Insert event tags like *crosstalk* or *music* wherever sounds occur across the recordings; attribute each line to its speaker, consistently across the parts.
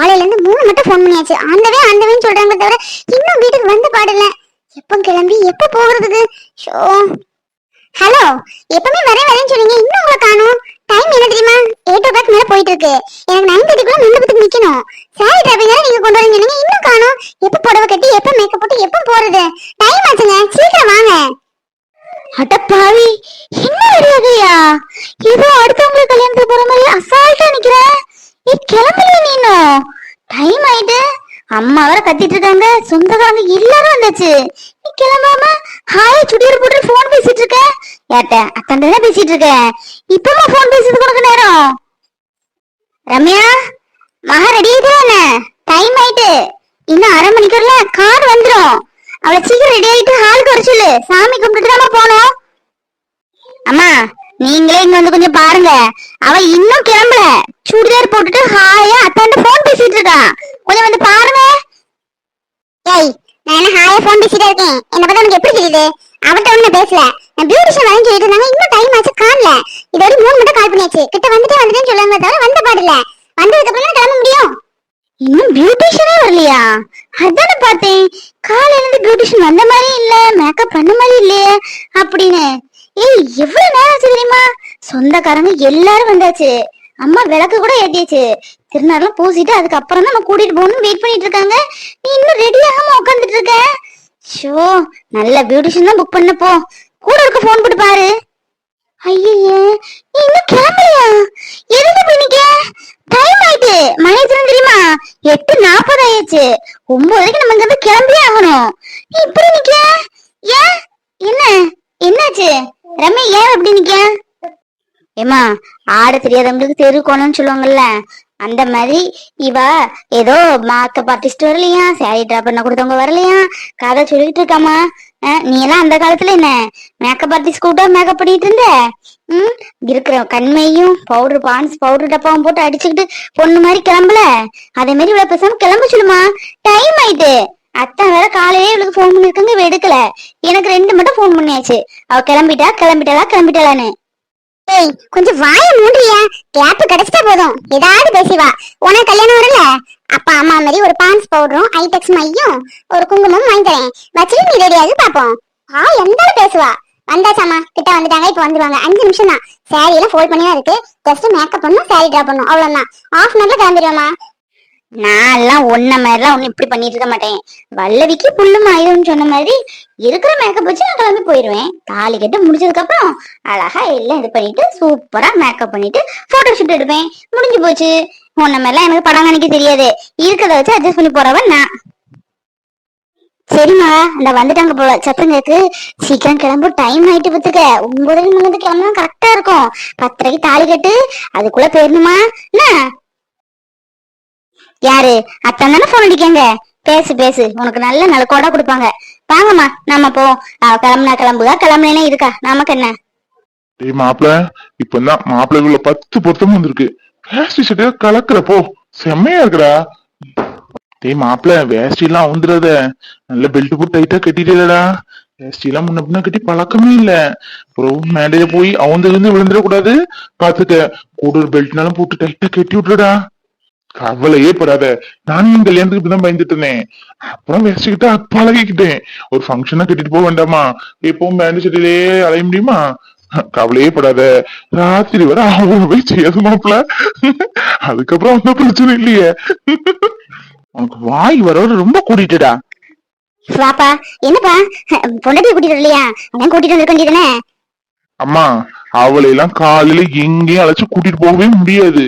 Speaker 1: காலையில இருந்து மூணு மட்டும் ஃபோன் பண்ணியாச்சு. ஆண்டவே ஆண்டவேன்னு சொல்றாங்க தவிர இன்னும் வீட்டுக்கு வந்து பாடல எப்போ கிளம்பி எப்போ போகிறதுக்கு ஷோ. ஹலோ எப்பவுமே வரேன் வரேன்னு சொன்னீங்க. இன்னும் உங்களை காணும். டைம் என்ன தெரியுமா? எயிட் ஓ கிளாக் மேல போயிட்டு இருக்கு எனக்கு நைன் தேர்ட்டிக்குள்ள மண்டபத்துக்கு நிக்கணும். சாரி டிராப்பிங் நீங்க கொண்டு வரீங்க சொன்னீங்க? இன்னும் காணும். எப்ப புடவை கட்டி எப்ப மேக்கப் போட்டு எப்ப போறது? டைம் ஆச்சுங்க. சீக்கிரம் வாங்க.
Speaker 2: அடப்பாவி என்ன அறியாதையா ஏதோ அடுத்த கல்யாணத்துக்கு போற மாதிரி அசால்ட்டா நிக்கிற ஏ கிளம்பலையா நீனும் டைம் ஆயிட்டு அம்மா வர கத்திட்டு இருக்காங்க சொந்தக்காரங்க எல்லாரும் வந்தாச்சு. நீ கிளம்பாம ஹாய் சுடியர் போட்டு போன் பேசிட்டு இருக்க? ஏட்ட அத்தன் பேசிட்டு இருக்க. இப்பமா போன் பேசுறது உனக்கு நேரம்? ரம்யா மகா ரெடி ஆயிட்டு டைம் ஆயிட்டு. இன்னும் அரை மணிக்கூர்ல கார் வந்துரும். அவளை சீக்கிரம் ரெடி ஆயிட்டு ஹாலுக்கு வர சொல்லு. சாமி கும்பிட்டுட்டு நம்ம போனோம். அம்மா நீங்களே இங்க வந்து கொஞ்சம் பாருங்க. அவ இன்னும் கிளம்பல. சுடிதார் போட்டுட்டு ஹாயா அத்தாண்ட போன் பேசிட்டு இருக்கா. கொஞ்சம் வந்து பாருங்க.
Speaker 1: டேய் நான் என்ன ஹாயா ஃபோன் பேசிட்டே இருக்கேன். என்ன பத்தி உனக்கு எப்படி தெரியுது? அவட்ட ஒண்ணு பேசல. நான் பியூட்டிஷியன் வரேன் சொல்லிட்டு இருந்தாங்க. இன்னும் டைம் ஆச்சு காணல இது வரைக்கும் மூணு மட்டும் கால் பண்ணியாச்சு. கிட்ட வந்துட்டே வந்துட்டேன்னு சொல்லுவாங்க தவிர வந்த பாடல வந்ததுக்கு அப்புறம் கிளம்ப முடியும்.
Speaker 2: இன்னும் பியூட்டிஷியனே வரலையா? அதான பார்த்தேன். காலையில இருந்து பியூட்டிஷியன் வந்த மாதிரி இல்ல. மேக்கப் பண்ண மாதிரி இல்லையே அப்படின்னு. ஏய் எவ்வளவு நேரம் ஆச்சு தெரியுமா? சொந்தக்காரங்க எல்லாரும் வந்தாச்சு. அம்மா விளக்கு கூட ஏத்தியாச்சு. திருநாள்லாம் பூசிட்டு அதுக்கப்புறம் தான் நம்ம கூட்டிட்டு போகணும்னு வெயிட் பண்ணிட்டு இருக்காங்க. நீ இன்னும் ரெடி ஆகாம உட்காந்துட்டு இருக்க. ஷோ நல்ல பியூட்டிஷியன் தான் புக் பண்ணப்போ கூட இருக்க ஃபோன் போட்டு பாரு. ஐயே நீ இன்னும் கிளம்பலையா? எதுக்கு பண்ணிக்க டைம் ஆயிட்டு. மணி எத்தனை தெரியுமா? எட்டு நாற்பது ஆயிடுச்சு. ஒன்பது நம்ம இங்க கிளம்பியே ஆகணும். நீ இப்படி நிக்க? ஏன்? என்ன? என்னாச்சு? ரம்யா ஏன் அப்படி நிக்க? ஏமா ஆட தெரியாதவங்களுக்கு தெருக்கோணும்னு சொல்லுவாங்கல்ல அந்த மாதிரி இவ ஏதோ மேக்கப் ஆர்டிஸ்ட் வரலையா சாரி ட்ரா பண்ண கொடுத்தவங்க வரலையா கதை சொல்லிட்டு இருக்காமா நீ எல்லாம் அந்த காலத்துல என்ன மேக்கப் ஆர்டிஸ்ட் கூட்டம் மேக்கப் பண்ணிட்டு இருந்த? ம் இருக்கிற கண்மையும் பவுடர் பான்ஸ் பவுடர் டப்பாவும் போட்டு அடிச்சுக்கிட்டு பொண்ணு மாதிரி கிளம்பல. அதே மாதிரி இவ்வளவு பேசாம கிளம்ப சொல்லுமா டைம் ஆயிட்டு. அத்தான் வேற காலையிலே இவளுக்கு ஃபோன் பண்ணிருக்காங்க எடுக்கல. எனக்கு ரெண்டு மட்டும் ஃபோன் பண்ணியாச்சு. அவ கிளம்பிட்டா கிளம்பிட்டாளா கிளம்பிட்டாளான்னு.
Speaker 1: ஏய் கொஞ்சம் வாய மூடுறியா? கேப் கிடைச்சிட்டா போதும். ஏதாவது பேசிவா உனக்கு கல்யாணம் வரல அப்பா அம்மா மாதிரி ஒரு பான்ஸ் பவுடரும் ஐடெக்ஸ் மையும் ஒரு குங்குமம் வாங்கி தரேன். வச்சுட்டு நீ ரெடியாவது பாப்போம். ஆ எந்த பேசுவா. வந்தாச்சாமா கிட்ட வந்துட்டாங்க இப்ப வந்துருவாங்க. அஞ்சு நிமிஷம் தான் சாரி எல்லாம் ஃபோல்ட் பண்ணி தான் இருக்கு. ஜஸ்ட் மேக்கப் பண்ணும் சாரி ட்ரா பண்ணும் அவ்வளவுதான். ஆஃப் அன் அவர்ல கிளம்பிடுவோமா
Speaker 2: நான் எல்லாம் ஒன்ன மாதிரிலாம் ஒன்றும் இப்படி பண்ணிட்டு இருக்க மாட்டேன். வல்லவிக்கு புல்லும் ஆயுதம்னு சொன்ன மாதிரி இருக்கிற மேக்கப் வச்சு நான் கிளம்பி போயிடுவேன் தாலி கட்டு முடிச்சதுக்கு அப்புறம் அழகா எல்லாம் இது பண்ணிட்டு சூப்பரா மேக்கப் பண்ணிட்டு போட்டோ ஷூட் எடுப்பேன். முடிஞ்சு போச்சு. உன்ன மாதிரிலாம் எனக்கு படம் நினைக்க தெரியாது. இருக்கிறத வச்சு அட்ஜஸ்ட் பண்ணி போறவன் நான். சரிம்மா இந்த வந்துட்டாங்க போல. சத்தம் கேக்கு சீக்கிரம் கிளம்பு. டைம் ஆயிட்டு பத்துக்க ஒன்பது மணி வந்து கிளம்புனா கரெக்டா இருக்கும். பத்தரைக்கு தாலி கட்டு. அதுக்குள்ள போயிடணுமா? என்ன? யாரு? அத்தான் தானே போன் அடிக்காங்க. பேசு பேசு. உனக்கு நல்ல நல்ல கொடை கொடுப்பாங்க. வாங்கம்மா நாம போ. கிளம்புனா கிளம்புதா கிளம்புனா இருக்கா. நமக்கு என்ன?
Speaker 3: டேய் மாப்பிள இப்பதான் மாப்பிள்ளைக்குள்ள பத்து பொருத்தம் வந்திருக்கு. வேஷ்டி சட்டையா கலக்குறப்போ செம்மையா இருக்குடா. டேய் மாப்பிள வேஷ்டி எல்லாம் வந்துடாத நல்ல பெல்ட் போட்டு டைட்டா கட்டிட்டேடா வேஷ்டி எல்லாம் முன்ன பின்ன கட்டி பழக்கமே இல்ல. அப்புறம் மேடையில போய் அவுந்து இருந்து விழுந்துடக்கூடாது. பாத்துக்க. கூட ஒரு பெல்ட்னாலும் போட்டு டைட்டா கட்டி விட்டுடா கவலையே படாத நானும் கல்யாணத்துக்கு இப்பதான் பயந்துட்டு இருந்தேன் அப்புறம் வேஷ்டிக்கிட்ட பழகிக்கிட்டேன் ஒரு ஃபங்க்ஷனா கட்டிட்டு போக வேண்டாமா? எப்பவும் பேண்ட் சட்டிலே அலைய முடியுமா? கவலையே படாத ராத்திரி வர அவ்வளவு போய் செய்யாது மாப்பிள. அதுக்கப்புறம் ஒன்றும் பிரச்சனை இல்லையே. உனக்கு வாய் வரோட ரொம்ப கூட்டிட்டுடா
Speaker 1: வாப்பா என்னப்பா? பொண்டாட்டி கூட்டிட்டு இல்லையா அதான் கூட்டிட்டு வந்திருக்க
Speaker 3: அம்மா அவளை எல்லாம் காலையில எங்கேயும் அழைச்சு கூட்டிட்டு போகவே முடியாது.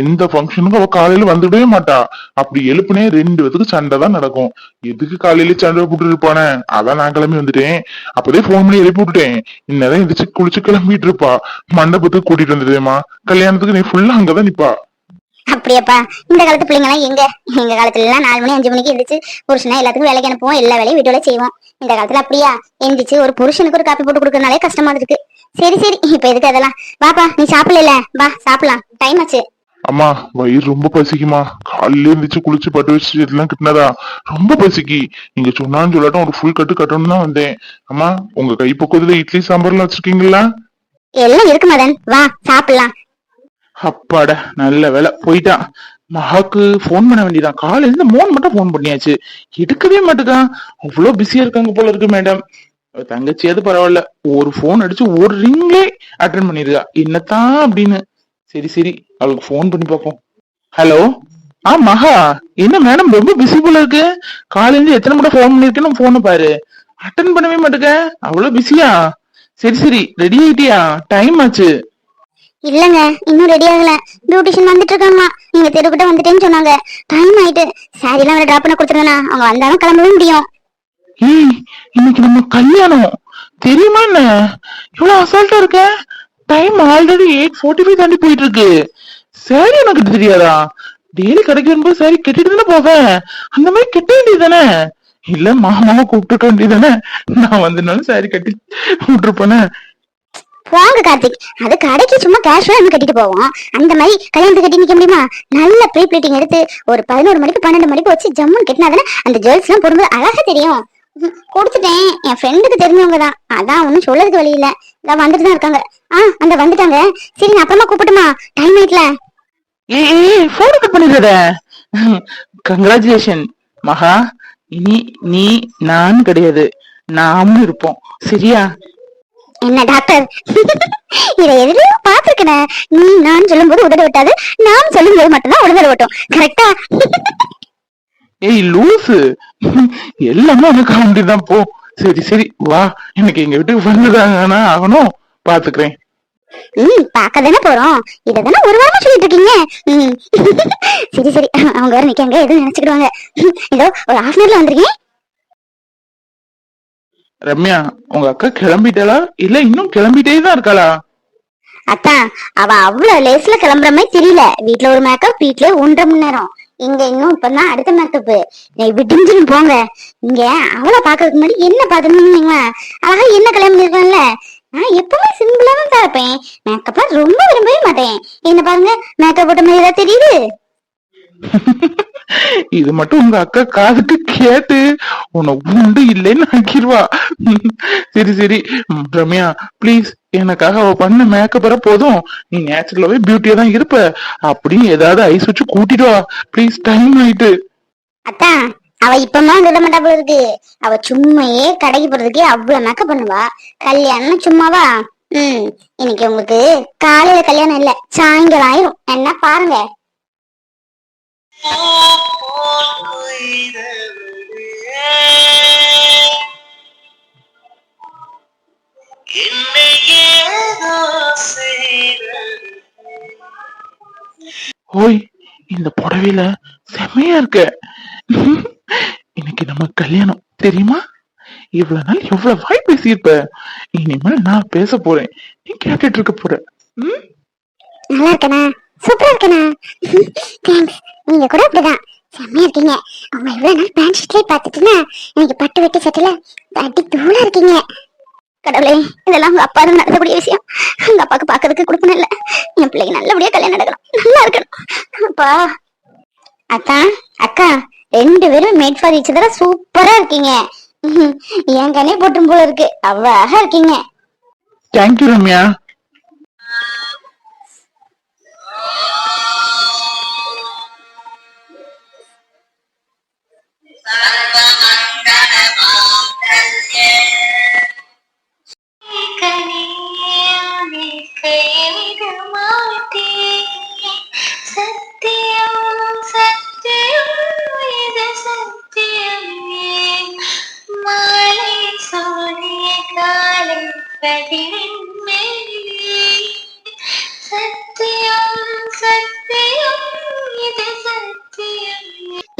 Speaker 3: எந்த ஃபங்க்ஷனுக்கும் அவ காலையில வந்துடவே மாட்டா. அப்படி எழுப்புனே ரெண்டு பேத்துக்கு சண்டை தான் நடக்கும். எதுக்கு காலையில சண்டை போட்டு இருப்பானே? அதான் நான் கிளம்பி வந்துட்டேன். அப்பதே போன் பண்ணி எழுப்பி விட்டுட்டேன். இன்னதான் எந்திரிச்சு குளிச்சு கிளம்பிட்டு இருப்பா. மண்டபத்துக்கு கூட்டிட்டு வந்துடுவேமா கல்யாணத்துக்கு நீ ஃபுல்லா அங்கதான் நிப்பா.
Speaker 1: அப்படியாப்பா இந்த காலத்து பிள்ளைங்க எல்லாம் எங்க? எங்க காலத்துல எல்லாம் நாலு மணி அஞ்சு மணிக்கு எந்திரிச்சு புருஷனா எல்லாத்துக்கும் வேலைக்கு அனுப்புவோம். எல்லா வேலையும் வீட்டோட செய்வோம். இந்த காலத்துல அப்படியா? எந்திரிச்சு ஒரு புருஷனுக்கு ஒரு காப்பி போட்டு கொடுக்கறனாலே கஷ்டமா இருக்கு. சரி சரி. இப்ப எதுக்கு அதெல்லாம்? வாப்பா நீ சாப்பிடல வா சாப்பிடலாம். டைம் ஆச்சு.
Speaker 3: அம்மா வயிறு ரொம்ப பசிக்குமா? காலையில இருந்துச்சு குளிச்சு பட்டு வச்சு எல்லாம் கிட்டினதா? ரொம்ப பசிக்கு. நீங்க சொன்னான்னு சொல்லாட்டும் ஒரு ஃபுல் கட்டு கட்டணும் தான் வந்தேன். அம்மா உங்க கை பக்குவத்துல இட்லி சாம்பார்லாம் வச்சிருக்கீங்களா?
Speaker 2: எல்லாம் இருக்கு மதன். வா சாப்பிடலாம்.
Speaker 4: அப்பாடா நல்ல வேலை போயிட்டான் மகாக்கு ஃபோன் பண்ண வேண்டியதான் காலையில இருந்து மோன் மட்டும் ஃபோன் பண்ணியாச்சு. எடுக்கவே மாட்டேங்கான் அவ்வளவு பிஸியா இருக்காங்க போல இருக்கு மேடம் தங்கச்சியாவது பரவாயில்ல. ஒரு ஃபோன் அடிச்சு ஒரு ரிங்கே அட்டன் பண்ணிருக்கா. என்னத்தான் அப்படின்னு. சரி சரி. அவளுக்கு ஃபோன் பண்ணி பார்ப்போம். ஹலோ ஆ மகா. என்ன மேடம் ரொம்ப பிஸி போல இருக்கு. காலையில இருந்து எத்தனை முறை ஃபோன் பண்ணிருக்கேன்னு போனை பாரு. அட்டன் பண்ணவே மாட்டேங்க அவ்வளவு பிஸியா சரி சரி. ரெடி ஆயிட்டியா? டைம் ஆச்சு.
Speaker 2: இல்லங்க இன்னும் ரெடி ஆகல. பியூட்டிஷியன் வந்துட்டு இருக்காங்களா நீங்க தெருக்கிட்ட வந்துட்டேன்னு சொன்னாங்க. டைம் ஆயிட்டு. சாரி எல்லாம் டிராப் பண்ண கொடுத்துருங்கண்ணா அவங்க வந்தாலும் கிளம்பவே முடியும்.
Speaker 4: ஏய் இன்னைக்கு நம்ம கல்யாணம். தெரியுமா என்ன? இவ்வளவு அசால்ட்டா இருக்க? Time already eight forty five தாண்டி போயிட்டு இருக்கு சரி உனக்கு தெரியாதா? டெய்லி கடைக்கு வரும்போது சரி கட்டிட்டு தானே போவேன். அந்த மாதிரி கட்ட வேண்டியது தானே இல்ல மாமாவை கூப்பிட்டு வேண்டியதானே நான் வந்தனாலும் சாரி கட்டி விட்டுருப்பேனே.
Speaker 2: வாங்க கார்த்திக். அது கடைக்கு சும்மா கேஷுவலா நம்ம கட்டிட்டு போவோம். அந்த மாதிரி கல்யாணத்துக்கு கட்டி நிக்க முடியுமா? நல்ல ப்ரீ ப்ளீட்டிங் எடுத்து ஒரு பதினோரு மணிக்கு பன்னெண்டு மணிக்கு வச்சு ஜம்முன்னு கட்டினாதானே அந்த ஜுவல்ஸ் எல்லாம் போடும்போது அழகா தெரியும். கொடுத்துட்டேன். என் ஃப்ரெண்டுக்கு தெரிஞ்சவங்க தான் அதான் ஒன்னும் சொல்லதுக்கு வழி இல்ல. இதான் வந்துட்டு தான் இருக்காங்க. ஆ அந்த வந்துட்டாங்க. சரி நான் அப்புறமா கூப்பிட்டுமா? டைம் ஆயிட்டல.
Speaker 4: ஏய் ஏய் போன் கட் பண்ணிடுறத கங்க்ராச்சுலேஷன் மகா இனி நீ நான் கிடையாது. நாமும் இருப்போம். சரியா?
Speaker 2: என்ன டாக்டர் இதை எதிரையோ பாத்துருக்கேன் நீ நான் சொல்லும்போது உதட விட்டாது. நான் சொல்லும்போது மட்டும்தான் உடனே விட்டோம் கரெக்டா
Speaker 4: ஏய் லூசு. எல்லாமே உனக்கு காமெடி தான் போ. சரி சரி வா. எனக்கு எங்க வீட்டுக்கு வந்துதாங்கன்னா ஆகணும். பாத்துக்கிறேன்.
Speaker 2: ம் பார்க்க தானே போறோம். இதை தானே ஒரு வாரமா சொல்லிட்டு இருக்கீங்க. சரி சரி. அவங்க வேற நிக்காங்க எதுவும் நினைச்சுக்கிடுவாங்க. இதோ ஒரு ஹாஃப் அன் வந்திருக்கேன்.
Speaker 4: ரம்யா உங்க அக்கா கிளம்பிட்டாளா? இல்ல இன்னும் கிளம்பிட்டே தான் இருக்காளா?
Speaker 2: அத்தான் அவ அவ்வளவு லேஸ்ல கிளம்புற மாதிரி தெரியல. வீட்ல ஒரு மேக்கப் வீட்ல ஒன்றரை மணி நேரம் இங்க இன்னும் இப்பதான் அடுத்த மேக்கப்பு நீ விடிஞ்சுன்னு போங்க. இங்க அவளை பாக்குறதுக்கு முன்னாடி என்ன பாத்துருந்தீங்களா அழகா என்ன கல்யாணம் பண்ணிருக்கேன்ல நான் எப்பவுமே சிம்பிளா தான் இருப்பேன் மேக்கப்லாம் ரொம்ப விரும்பவே மாட்டேன். என்ன பாருங்க மேக்கப் போட்ட மாதிரி ஏதாவது தெரியுது? *laughs*
Speaker 4: இது மட்டும் உங்க அக்கா காதுக்கு கேட்டு உன்னை உண்டு இல்லைன்னு ஆக்கிடுவா *laughs* சரி சரி. ரம்யா ப்ளீஸ் எனக்காக அவ பண்ண மேக்கப்பற போதும். நீ நேச்சுரலாவே பியூட்டியா தான் இருப்ப. அப்படின்னு ஏதாவது ஐஸ் வச்சு கூட்டிட்டு வா. ப்ளீஸ் டைம் ஆயிட்டு.
Speaker 2: அத்தான் அவ இப்பதான் சொல்ல மாட்டா போல இருக்கு. அவ சும்மையே கடைக்கு போறதுக்கே அவ்வளவு மேக்கப் பண்ணுவா. கல்யாணம் சும்மாவா? ம் இன்னைக்கு உங்களுக்கு காலையில கல்யாணம் இல்ல சாயங்காலம் ஆயிரும். என்ன பாருங்க.
Speaker 4: ஓய் இந்த புடவையில செமையா இருக்க. இன்னைக்கு நம்ம கல்யாணம் தெரியுமா? இவ்வளவு நாள் எவ்வளவு வாய் பேசியிருப்ப. இனிமேல் நான் பேச போறேன். நீ கேட்டுட்டு இருக்க போற. ம்?
Speaker 2: நல்லா இருக்கனா? சூப்பரா இருக்கனா? தேங்க்ஸ் நீங்க கூட அப்படிதான். செம்மையா இருக்கீங்க. அவங்க இவ்வளவு நாள் பேண்ட் ஷர்ட்லயே பாத்துட்டுனா எனக்கு பட்டு வெட்டி சட்டில அடி தூளா இருக்கீங்க. கடவுளே இதெல்லாம் உங்க அப்பா நடக்கக்கூடிய விஷயம். உங்க அப்பாவுக்கு பாக்குறதுக்கு கொடுக்கணும் இல்ல. என் பிள்ளைக்கு நல்லபடியா கல்யாணம் நடக்கணும். நல்லா இருக்கணும். அப்பா அக்கா அக்கா ரெண்டு பேரும் மேட் ஃபார் ஈச் தடவை சூப்பரா இருக்கீங்க. என் கண்ணே போட்டும் போல இருக்கு. அவ்வளவு அழகா இருக்கீங்க.
Speaker 4: Thank you Ramya.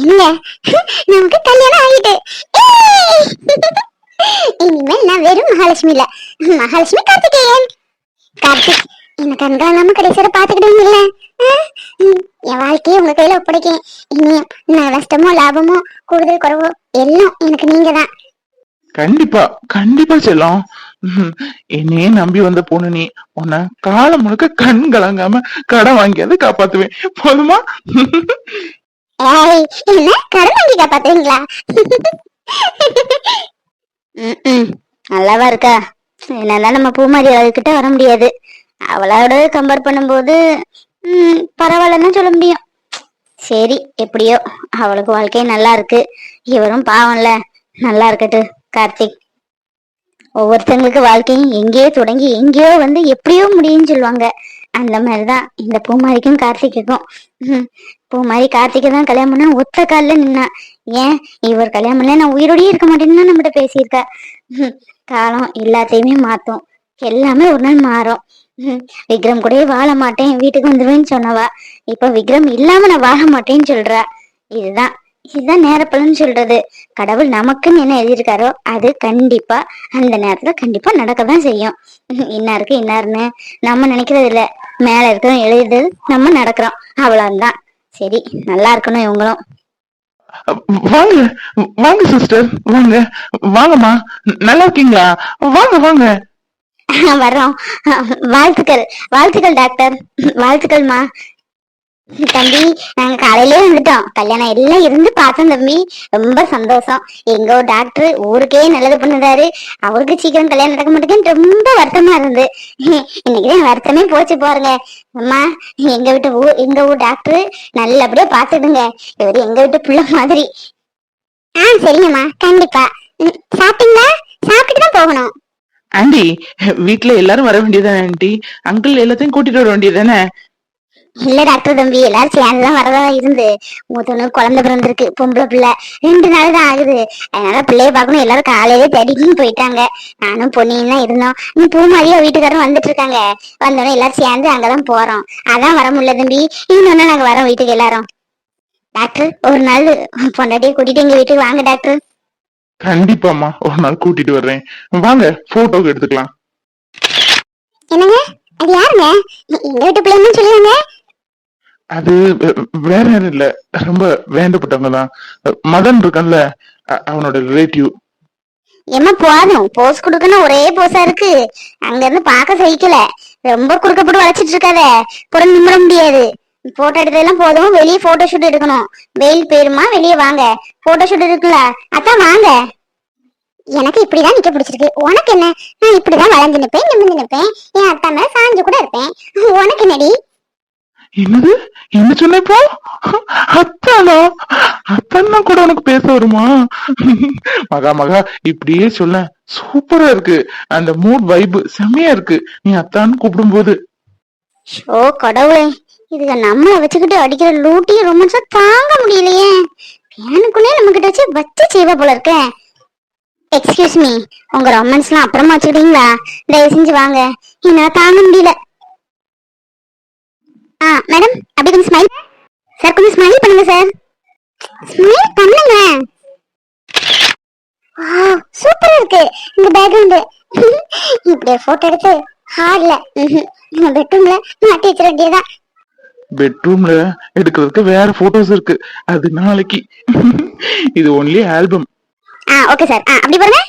Speaker 2: இல்ல நமக்கு கல்யாணம் ஆகிட்டு ஏய்! இனிமேல் நான் வெறும் மகாலட்சுமி இல்ல. மகாலட்சுமி கார்த்திகேயன். கார்த்திக் என்ன கண்காணாம கடைசியோட பாத்துக்கிடுவீங்கல்ல ஆ? ம், என் வாழ்க்கையை உங்க கையில ஒப்படைக்கேன் இனியும் நான் நஷ்டமோ லாபமோ கூடுதல் குறைவோ எல்லாம் எனக்கு நீங்க தான்
Speaker 4: கண்டிப்பா கண்டிப்பா செல்லம். என்னையே நம்பி வந்த பொண்ணு நீ உன்னை காலம் முழுக்க கண் கலங்காம கடன் வாங்கியாவது காப்பாத்துவேன். போதுமா?
Speaker 1: என்ன கடன் வாங்கி காப்பாத்துவீங்களா?
Speaker 2: நல்லாவா இருக்கா? என்னதான் நம்ம பூமாரி அவகிட்ட வர முடியாது. அவளோட கம்பேர் பண்ணும்போது உம் பரவாயில்லன்னு சொல்ல முடியும். சரி எப்படியோ. அவளுக்கு வாழ்க்கை நல்லா இருக்கு. இவரும் பாவம்ல. நல்லா இருக்கட்டு கார்த்திக். ஒவ்வொருத்தவங்களுக்கு வாழ்க்கையும் எங்கேயோ தொடங்கி எங்கேயோ வந்து எப்படியோ முடியும்னு சொல்லுவாங்க. அந்த மாதிரிதான் இந்த பூமாரிக்கும் கார்த்திகைக்கும் பூமாரி கார்த்திகை தான் கல்யாணம் பண்ணா ஒத்த கால நின்னா. ஏன்? இவர் கல்யாணம் பண்ணல நான் உயிரோடயே இருக்க மாட்டேன்னு நம்மகிட்ட பேசியிருக்கா. ஹம், காலம் எல்லாத்தையுமே மாத்தும். எல்லாமே ஒரு நாள் மாறும். விக்ரம் கூட வாழ மாட்டேன் வீட்டுக்கு வந்துருவேன்னு சொன்னவா. இப்ப விக்ரம் இல்லாம நான் வாழ மாட்டேன்னு சொல்றா. இதுதான். இதுதான் நேரப்பலன்னு சொல்றது. கடவுள் நமக்குன்னு என்ன எழுதியிருக்காரோ அது கண்டிப்பா அந்த நேரத்துல கண்டிப்பா நடக்கதான் செய்யும். இன்னாருக்கு இன்னாருன்னு நம்ம நினைக்கிறது இல்ல. மேல இருக்கிறோம் எழுதுறது நம்ம நடக்கிறோம். அவ்வளவுதான். சரி நல்லா இருக்கணும் இவங்களும்.
Speaker 4: வாங்க வாங்க சிஸ்டர் வாங்க. வாங்கம்மா நல்லா இருக்கீங்களா? வாங்க வாங்க.
Speaker 2: வர்றோம். வாழ்த்துக்கள். வாழ்த்துக்கள் டாக்டர். வாழ்த்துக்கள்மா. தம்பி நாங்க காலையிலே வந்துட்டோம். கல்யாணம் எல்லாம் இருந்து பார்த்தோம் தம்பி. ரொம்ப சந்தோஷம். எங்க டாக்டர் ஊருக்கே நல்லது பண்ணுறாரு. அவருக்கு சீக்கிரம் கல்யாணம் நடக்க மாட்டேங்குன்னு ரொம்ப வருத்தமா இருந்து இன்னைக்குதான் வருத்தமே போச்சு பாருங்க. அம்மா எங்க வீட்டு ஊர் எங்க ஊர் டாக்டர் நல்லபடியா பாத்துடுங்க இவர் எங்க வீட்டு பிள்ளை மாதிரி.
Speaker 1: ஆ சரிங்கம்மா. கண்டிப்பா. சாப்பிட்டீங்களா? சாப்பிட்டு தான் போகணும்.
Speaker 4: ஆண்டி வீட்டுல எல்லாரும் வர வேண்டியதானே ஆண்டி? அங்கிள் எல்லாத்தையும் கூட்டிட்டு வர வேண்டியதானே
Speaker 2: இல்ல டாக்டர் தம்பி எல்லாரும் சேர்ந்துதான் வரதா இருந்து. மூத்தவனுக்கு குழந்தை பிறந்திருக்கு பொம்பளை பிள்ளை. ரெண்டு நாள் தான் ஆகுது. அதனால பிள்ளைய பார்க்கணும். எல்லாரும் காலையிலே தேடிக்கின்னு போயிட்டாங்க. நானும் பொன்னியும் தான் இருந்தோம். நீ பூ மாதிரியா வீட்டுக்காரரும் வந்துட்டு இருக்காங்க வந்தோடனே எல்லாரும் சேர்ந்து அங்கதான் போறோம். அதான் வர முடியல தம்பி. இன்னொன்னு நாங்க வரோம் வீட்டுக்கு எல்லாரும். டாக்டர் ஒரு நாள் பொண்டாட்டியை கூட்டிட்டு எங்க வீட்டுக்கு வாங்க டாக்டர்
Speaker 4: கண்டிப்பாம்மா. ஒரு நாள் கூட்டிட்டு வர்றேன். வாங்க போட்டோக்கு எடுத்துக்கலாம்.
Speaker 1: என்னங்க? அது யாருங்க? எங்க வீட்டு பிள்ளைன்னு சொல்லுவாங்க
Speaker 4: அது வேற யாரும் இல்ல. ரொம்ப வேண்டப்பட்டவங்க தான் மதன் இருக்கான்ல அவனோட ரிலேட்டிவ்
Speaker 2: என்ன போதும் போஸ் கொடுக்கணும் ஒரே போஸா இருக்கு. அங்க இருந்து பார்க்க சகிக்கல. ரொம்ப குறுக்கப்பட்டு வளைச்சிட்டு இருக்காத. புறம் நிமிட முடியாது. போட்டோ எடுத்ததெல்லாம் போதும். வெளியே போட்டோ ஷூட் எடுக்கணும். வெயில் பேருமா வெளியே வாங்க. போட்டோ ஷூட் இருக்குல்ல அதான் வாங்க.
Speaker 1: எனக்கு இப்படிதான் நிக்க பிடிச்சிருக்கு. உனக்கு என்ன? நான் இப்படிதான் வளைஞ்சு நிப்பேன் நிமிர்ந்து நிப்பேன். என் அத்தா மேல சாஞ்சு கூட இருப்பேன். உனக்கு என்னடி?
Speaker 4: என்னது? என்ன சொன்ன இப்போ அத்தானா? அத்தன்னா கூட உனக்கு பேச வருமா? மகா மகா இப்படியே சொல்ல. சூப்பரா இருக்கு. அந்த மூட் வைப் செம்மையா இருக்கு. நீ அத்தான்னு கூப்பிடும்போது.
Speaker 2: ஓ கடவுளே. இதுக நம்மள வச்சுக்கிட்டு அடிக்கிற லூட்டி ரொமான்ஸா தாங்க முடியலையே. பேனுக்குள்ளே நம்ம கிட்ட வச்சு வச்சு செய்வ போல இருக்க. எக்ஸ்கியூஸ் மீ உங்க ரொமான்ஸ்லாம் அப்புறமா வச்சுக்கிட்டீங்களா? தயவு செஞ்சு வாங்க. என்னால தாங்க முடியல. மேடம் அப்படி கொஞ்சம் ஸ்மைல் சார் கொஞ்சம் ஸ்மைல் பண்ணுங்க சார்
Speaker 1: ஸ்மைல் பண்ணுங்க. சூப்பரா இருக்கு. இந்த பேக்ரவுண்ட் *laughs* இப்படியே போட்டோ எடுத்து ஹார்ட்ல பெட்ரூம்ல மாட்டி வச்சிட வேண்டியதான்
Speaker 4: பெட்ரூம்ல எடுக்கிறதுக்கு வேற போட்டோஸ் இருக்கு. அது நாளைக்கு. *laughs* இது ஒன்லி ஆல்பம்
Speaker 2: ஆ ஓகே சார் ஆ அப்படி பாருங்க.